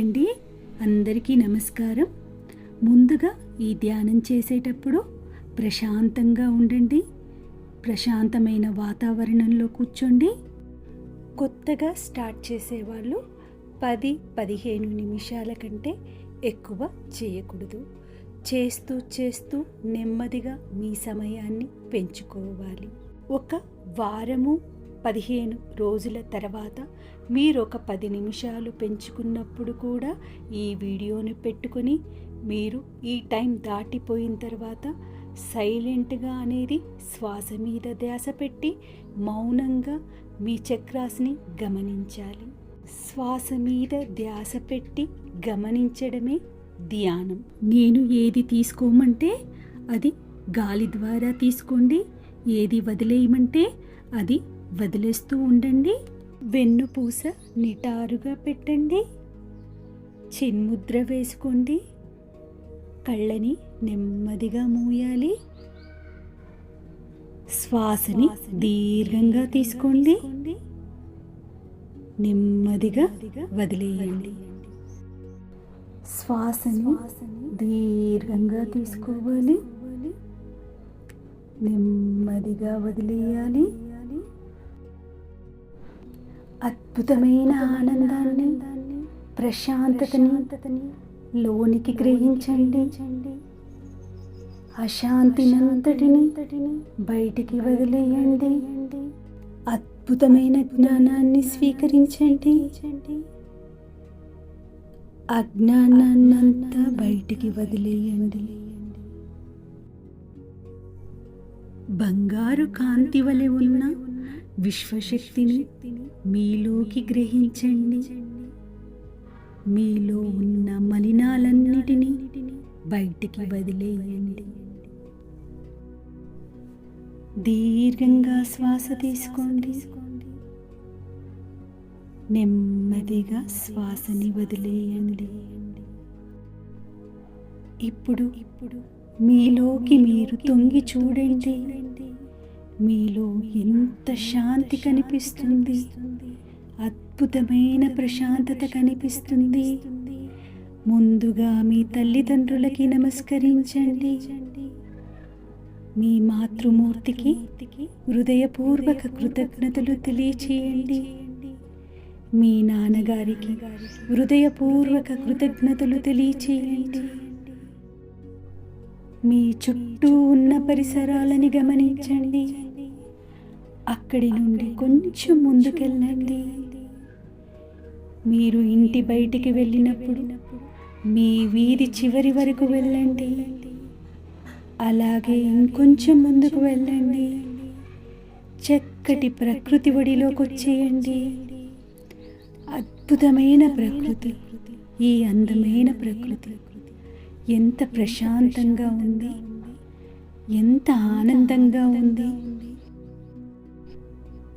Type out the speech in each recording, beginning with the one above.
అండి అందరికీ నమస్కారం. ముందుగా ఈ ధ్యానం చేసేటప్పుడు ప్రశాంతంగా ఉండండి. ప్రశాంతమైన వాతావరణంలో కూర్చోండి. కొత్తగా స్టార్ట్ చేసేవాళ్ళు పది పదిహేను నిమిషాల కంటే ఎక్కువ చేయకూడదు. చేస్తూ చేస్తూ నెమ్మదిగా మీ సమయాన్ని పెంచుకోవాలి. ఒక వారము పదిహేను రోజుల తర్వాత మీరు ఒక పది నిమిషాలు పెంచుకున్నప్పుడు కూడా ఈ వీడియోని పెట్టుకొని మీరు ఈ టైం దాటిపోయిన తర్వాత సైలెంట్గా అనేది శ్వాస మీద ధ్యాస పెట్టి మౌనంగా మీ చక్రాస్ని గమనించాలి. శ్వాస మీద ధ్యాస పెట్టి గమనించడమే ధ్యానం. నేను ఏది తీసుకోమంటే అది గాలి ద్వారా తీసుకోండి ఏది వదిలేయమంటే అది వదిలేస్తూ ఉండండి. వెన్నుపూస నిటారుగా పెట్టండి. చిన్ముద్ర వేసుకోండి. కళ్ళని నెమ్మదిగా మూయాలి. శ్వాసని దీర్ఘంగా తీసుకోండి. నెమ్మదిగా వదిలేయండి. శ్వాసని దీర్ఘంగా తీసుకోవాలి. నెమ్మదిగా వదిలేయాలి. అద్భుతమైన ఆనందాన్ని ప్రశాంతతని లోనికి గ్రహించండి. అశాంతినంతటిని బయటికి వదిలేయండి. అద్భుతమైన జ్ఞానాన్ని స్వీకరించండి. అజ్ఞానాన్నంతా బయటికి వదిలేయండి. బంగారు కాంతి వలె ఉన్న విశ్వశక్తిని మీలోకి గ్రహించండి. మీలో ఉన్న మలినాలన్నిటినీ బయటికి వదిలేయండి. దీర్ఘంగా శ్వాస తీసుకోండి. నెమ్మదిగా శ్వాసని వదిలేయండి. ఇప్పుడు ఇప్పుడు మీలోకి మీరు తొంగి చూడండి. మీలో ఎంత శాంతి కనిపిస్తుంది? అద్భుతమైన ప్రశాంతత కనిపిస్తుంది. ముందుగా మీ తల్లిదండ్రులకి నమస్కరించండి. మీ మాతృమూర్తికి హృదయపూర్వక కృతజ్ఞతలు తెలియచేయండి. మీ నాన్నగారికి హృదయపూర్వక కృతజ్ఞతలు తెలియచేయండి. మీ చుట్టూ ఉన్న పరిసరాలని గమనించండి. అక్కడి నుండి కొంచెం ముందుకెళ్ళండి. మీరు ఇంటి బయటికి వెళ్ళినప్పుడు మీ వీధి చివరి వరకు వెళ్ళండి. అలాగే ఇంకొంచెం ముందుకు వెళ్ళండి. చక్కటి ప్రకృతి ఒడిలోకి వచ్చేయండి. అద్భుతమైన ప్రకృతి ఈ అందమైన ప్రకృతి. ఎంత ప్రశాంతంగా ఉంది ఎంత ఆనందంగా ఉంది.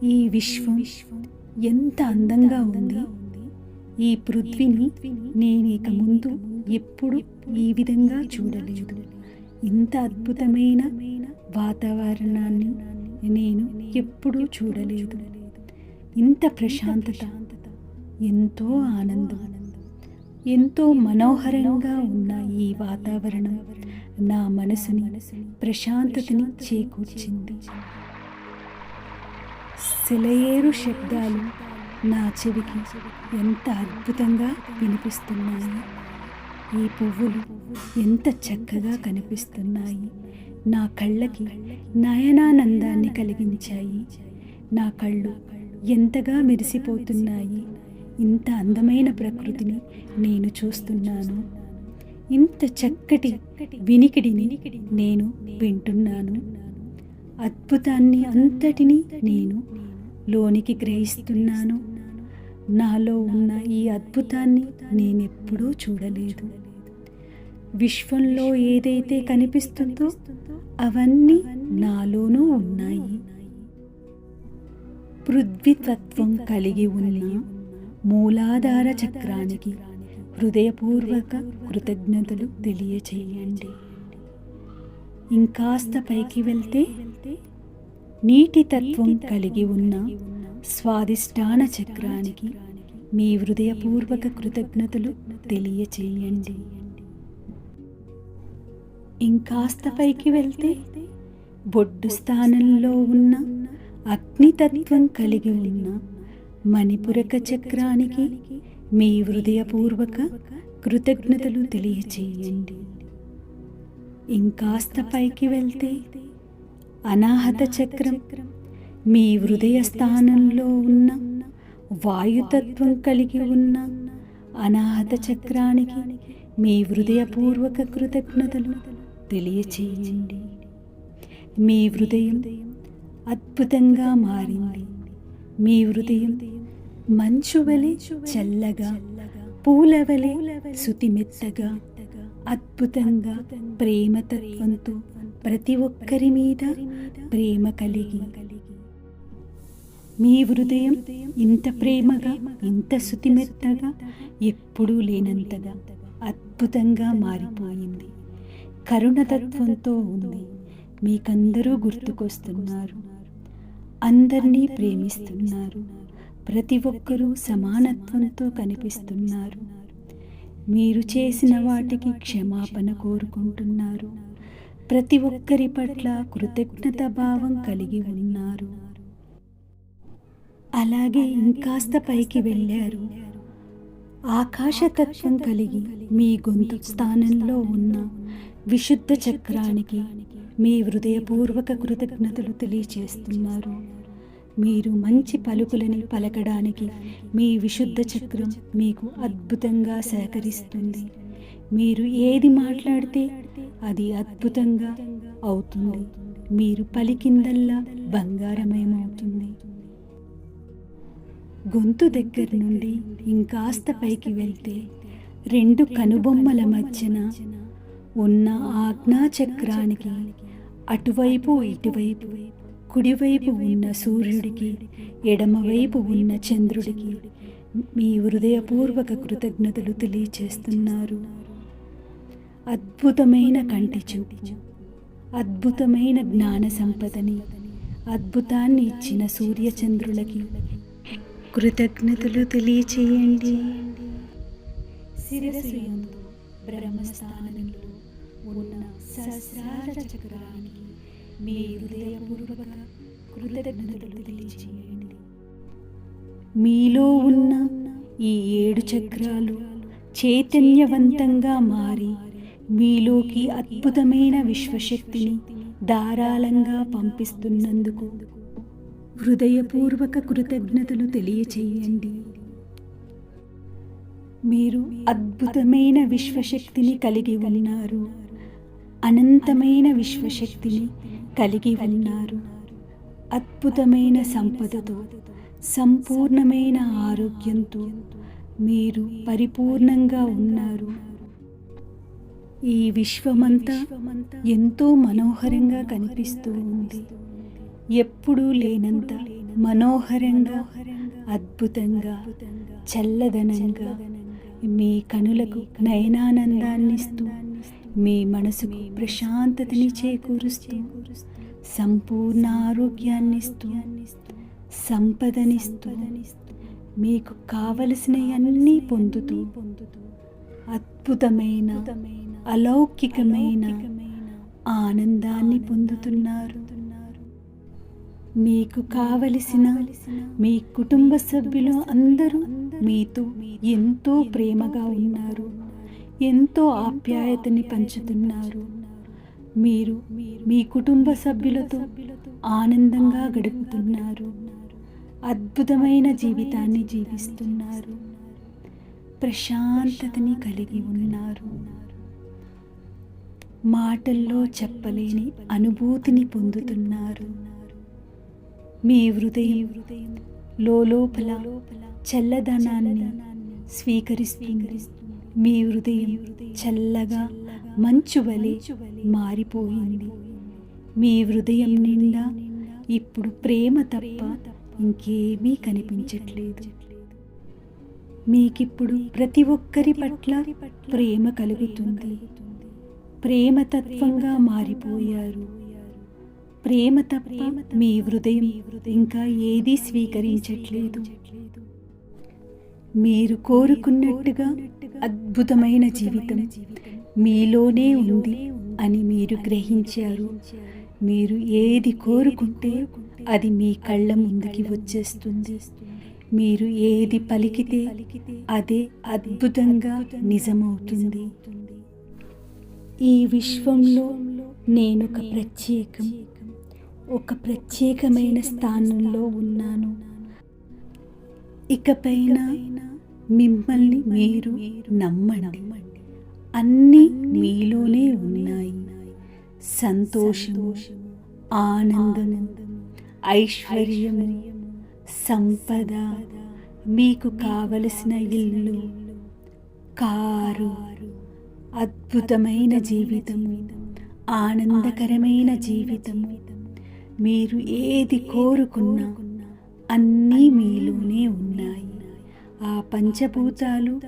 ఈ విశ్వం ఎంత అందంగా ఉంది? ఈ పృథ్వీని నేను ఇక ముందు ఎప్పుడు ఈ విధంగా చూడలేదు. ఇంత అద్భుతమైన వాతావరణాన్ని నేను ఎప్పుడూ చూడలేదు. ఇంత ప్రశాంతత ఎంతో ఆనందం ఎంతో మనోహరంగా ఉన్న ఈ వాతావరణం నా మనసుని ప్రశాంతతని చేకూర్చింది. సెలయేరు శబ్దాలు నా చెవికి ఎంత అద్భుతంగా వినిపిస్తున్నాయి. ఈ పువ్వులు ఎంత చక్కగా కనిపిస్తున్నాయి. నా కళ్ళకి నయనానందాన్ని కలిగించాయి. నా కళ్ళు ఎంతగా మెరిసిపోతున్నాయి. ఇంత అందమైన ప్రకృతిని నేను చూస్తున్నాను. ఇంత చక్కటి వినికిడిని నేను వింటున్నాను. అద్భుతాన్ని అంతటిని నేను లోనికి గ్రహిస్తున్నాను. నాలో ఉన్న ఈ అద్భుతాన్ని నేనెప్పుడూ చూడలేదు. విశ్వంలో ఏదైతే కనిపిస్తుందో అవన్నీ నాలోనూ ఉన్నాయి. పృథ్వీతత్వం కలిగి ఉన్న మూలాధార చక్రానికి హృదయపూర్వక కృతజ్ఞతలు తెలియచేయండి. ఇంకాస్త పైకి వెళ్తే నీటి తత్వం కలిగి ఉన్న స్వాదిష్టాన చక్రానికి మీ హృదయపూర్వక కృతజ్ఞతలు తెలియచేయండి. ఇంకాస్త పైకి వెళ్తే బొడ్డు స్థానంలో ఉన్న అగ్నితత్వం కలిగి ఉన్న మణిపురక చక్రానికి మీ హృదయపూర్వక కృతజ్ఞతలు తెలియచేయండి. ఇంకాస్త పైకి వెళ్తే అనాహత చక్రం. మీ హృదయ స్థానంలో ఉన్న వాయుతత్వం కలిగి ఉన్న అనాహత చక్రానికి మీ హృదయపూర్వక కృతజ్ఞతలు తెలియచేయండి. మీ హృదయం అద్భుతంగా మారింది. మీ హృదయం మంచు వలె చల్లగా పూల వలె శుతిమెత్తగా అద్భుతంగా ప్రేమతత్వంతో ప్రతి ఒక్కరి మీద ప్రేమ కలిగి. మీ హృదయం ఇంత ప్రేమగా ఇంత శుతిమెత్తగా ఎప్పుడూ లేనంతగా అద్భుతంగా మారిపోయింది. కరుణతత్వంతో ఉంది. మీకందరూ గుర్తుకొస్తున్నారు. అందరినీ ప్రేమిస్తున్నారు. ప్రతి ఒక్కరూ సమానత్వంతో కనిపిస్తున్నారు. మీరు చేసిన వాటికి క్షమాపణ కోరుకుంటున్నారు. ప్రతి ఒక్కరి పట్ల కృతజ్ఞత భావం కలిగి ఉన్నారు. అలాగే ఇంకాస్త పైకి వెళ్ళారు. ఆకాశతత్వం కలిగి మీ గొంతు స్థానంలో ఉన్న విశుద్ధ చక్రానికి మీ హృదయపూర్వక కృతజ్ఞతలు తెలియచేస్తున్నారు. మీరు మంచి పలుకులని పలకడానికి మీ విశుద్ధ చక్రం మీకు అద్భుతంగా సహకరిస్తుంది. మీరు ఏది మాట్లాడితే అది అద్భుతంగా అవుతుంది. మీరు పలికిందల్లా బంగారమయమవుతుంది. గొంతు దగ్గర నుండి ఇంకాస్త పైకి వెళ్తే రెండు కనుబొమ్మల మధ్యన ఉన్న ఆజ్ఞా చక్రానికి అటువైపు ఇటువైపు కుడివైపు ఉన్న సూర్యుడికి ఎడమవైపు ఉన్న చంద్రుడికి మీ హృదయపూర్వక కృతజ్ఞతలు తెలియచేస్తున్నారు. అద్భుతమైన కంటి చూపు అద్భుతమైన జ్ఞాన సంపదని అద్భుతాన్ని ఇచ్చిన సూర్యచంద్రులకి కృతజ్ఞతలు తెలియచేయండి. శిరసు యందు బ్రహ్మస్థానంలో ఉన్న సహస్రార చక్రానికి మీ హృదయపూర్వక కృతజ్ఞతలు తెలియచేయండి. మీలో ఉన్న ఈ ఏడు చక్రాలు చైతన్యవంతంగా మారి మీలోకి అద్భుతమైన విశ్వశక్తిని ధారాళంగా పంపిస్తున్నందుకు హృదయపూర్వక కృతజ్ఞతలు తెలియచేయండి. మీరు అద్భుతమైన విశ్వశక్తిని కలిగి ఉన్నారు. అనంతమైన విశ్వశక్తిని కలిగి ఉన్నారు. అద్భుతమైన సంపదతో సంపూర్ణమైన ఆరోగ్యంతో మీరు పరిపూర్ణంగా ఉన్నారు. ఈ విశ్వమంతా ఎంతో మనోహరంగా కనిపిస్తూ ఉంది. ఎప్పుడూ లేనంత మనోహరంగా అద్భుతంగా చల్లదనంగా మీ కనులకు నయనానందాన్నిస్తూ మీ మనసుకు ప్రశాంతతని చేకూరుస్తూ సంపూర్ణ ఆరోగ్యాన్నిస్తూ సంపదనిస్తూ మీకు కావలసిన అన్నీ పొందుతూ అద్భుతమైన అలౌకికమైన ఆనందాన్ని పొందుతున్నారు. మీకు కావలసిన మీ కుటుంబ సభ్యులు అందరూ మీతో ఎంతో ప్రేమగా ఉన్నారు. ఎంతో ఆప్యాయతని పంచుతున్నారు. మీరు మీ కుటుంబ సభ్యులతో ఆనందంగా గడుపుతున్నారు. అద్భుతమైన జీవితాన్ని జీవిస్తున్నారు. ప్రశాంతతని కలిగి ఉన్నారు. మాటల్లో చెప్పలేని అనుభూతిని పొందుతున్నారు. మీ హృదయం లోపల చల్లదనాన్ని స్వీకరిస్తుంది. మీ హృదయం చల్లగా మంచు వలె మారిపోయింది. మీ హృదయం నిండా ఇప్పుడు ప్రేమ తప్ప ఇంకేమీ కనిపించట్లేదు. మీకిప్పుడు ప్రతి ఒక్కరి పట్ల ప్రేమ కలుగుతుంది. ప్రేమతత్వంగా మారిపోయారు. ప్రేమ తప్ప మీ హృదయం ఇంకా ఏదీ స్వీకరించట్లేదు. మీరు కోరుకున్నట్టుగా అద్భుతమైన జీవితం మీలోనే ఉంది అని మీరు గ్రహించారు. మీరు ఏది కోరుకుంటే అది మీ కళ్ళ ముందుకి వచ్చేస్తుంది. మీరు ఏది పలికితే అదే అద్భుతంగా నిజమవుతుంది. ఈ విశ్వంలో నేను ఒక ప్రత్యేకం ఒక ప్రత్యేకమైన స్థానంలో ఉన్నాను. ఇకపైన మిమ్మల్ని మీరు నమ్మడం. అన్నీ మీలోనే ఉన్నాయి. సంతోషము ఆనందము ఐశ్వర్యము సంపద మీకు కావలసిన ఇల్లు కారు అద్భుతమైన జీవితము ఆనందకరమైన జీవితము మీరు ఏది కోరుకున్నా అన్నీ మీలోనే ఉన్నాయి. ఆ పంచభూతాలు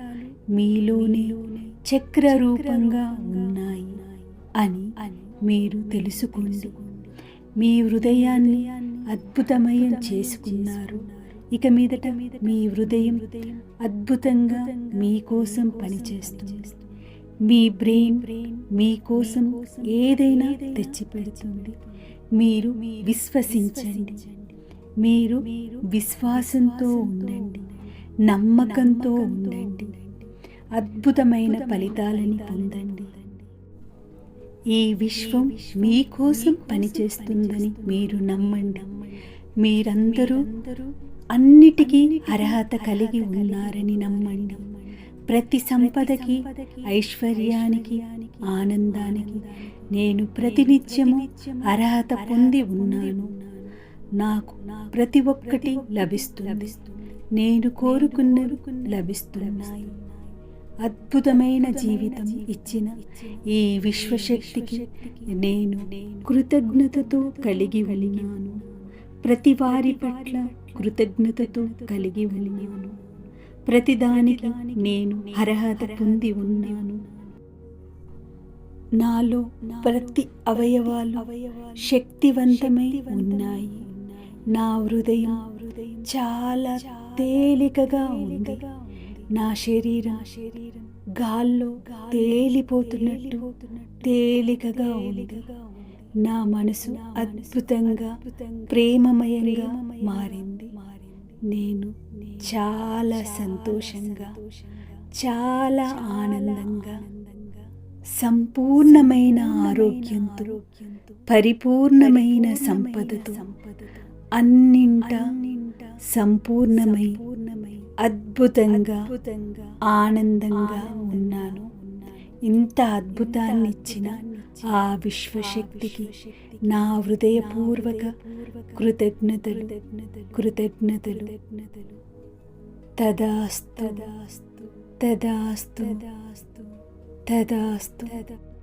మీలోనే చక్ర రూపంగా ఉన్నాయి అని మీరు తెలుసుకోండి మీ హృదయాన్ని అద్భుతమయం చేసుకున్నారు. ఇక మీదట మీ హృదయం అద్భుతంగా మీకోసం పనిచేస్తుంది. మీ బ్రెయిన్ మీకోసం ఏదైనా తెచ్చిపెడుతుంది. మీరు విశ్వసించండి. మీరు విశ్వాసంతో ఉండండి. నమ్మకంతో ఉండండి. అద్భుతమైన ఫలితాలని పొందండి. ఈ విశ్వం మీకోసం పనిచేస్తుందని మీరు నమ్మండి. మీరందరూ అన్నిటికీ అర్హత కలిగి ఉన్నారని నమ్మండి. ప్రతి సంపదకి ఐశ్వర్యానికి ఆనందానికి నేను ప్రతినిత్యము అర్హత పొంది ఉన్నాను. నాకు ప్రతి ఒక్కటి లభిస్తుంది. నేను కోరుకున్నవి లభిస్తున్నాయి. అద్భుతమైన జీవితం ఇచ్చిన ఈ విశ్వశక్తికి నేను కృతజ్ఞతతో కలిగి ఉన్నాను. ప్రతి వారి పట్ల కృతజ్ఞతతో కలిగి ఉన్నాను. ప్రతిదానికి నేను అర్హత పొంది ఉన్నాను. నాలో ప్రతి అవయవాలు శక్తివంతమై ఉన్నాయి. నా హృదయం చాలా తేలికగా ఉంది. నా శరీరం గాల్లో తేలిపోతున్నట్టు తేలికగా ఉంది. నా మనసు అద్భుతంగా ప్రేమమయంగా మారింది. నేను చాలా సంతోషంగా చాలా ఆనందంగా సంపూర్ణమైన ఆరోగ్యంతో పరిపూర్ణమైన సంపదతో అన్నింట సంపూర్ణమై అద్భుతంగా ఆనందంగా ఉన్నాను. ఇంత అద్భుతాన్ని ఇచ్చిన ఆ విశ్వశక్తికి నా హృదయపూర్వక కృతజ్ఞతలు కృతజ్ఞతలు. തദാസ്തു തദാസ്തു തദാസ്തു തദാസ്തു തദാസ്തു.